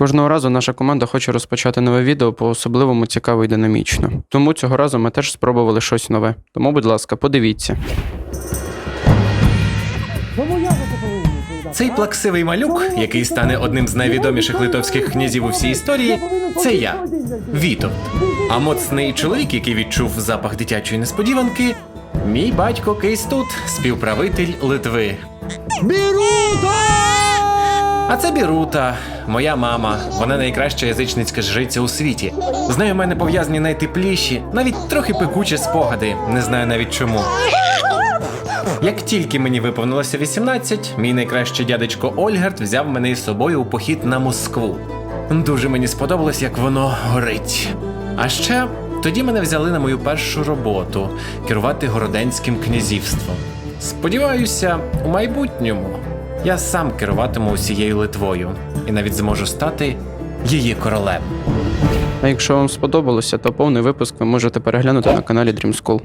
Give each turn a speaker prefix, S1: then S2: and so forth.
S1: Кожного разу наша команда хоче розпочати нове відео по особливому цікаво і динамічно. Тому цього разу ми теж спробували щось нове. Тому, будь ласка, подивіться.
S2: Цей плаксивий малюк, який стане одним з найвідоміших литовських князів у всій історії, це я, Вітовт. А моцний чоловік, який відчув запах дитячої несподіванки, мій батько Кейстут, співправитель Литви. А це Бірута, моя мама. Вона найкраща язичницька жриця у світі. З нею в мене пов'язані найтепліші, навіть трохи пекучі спогади. Не знаю навіть чому. Як тільки мені виповнилося 18, мій найкращий дядечко Ольгерт взяв мене із собою у похід на Москву. Дуже мені сподобалось, як воно горить. А ще тоді мене взяли на мою першу роботу керувати городенським князівством. Сподіваюся, у майбутньому я сам керуватиму усією Литвою і навіть зможу стати її королем.
S1: А якщо вам сподобалося, то повний випуск ви можете переглянути на каналі Dream School.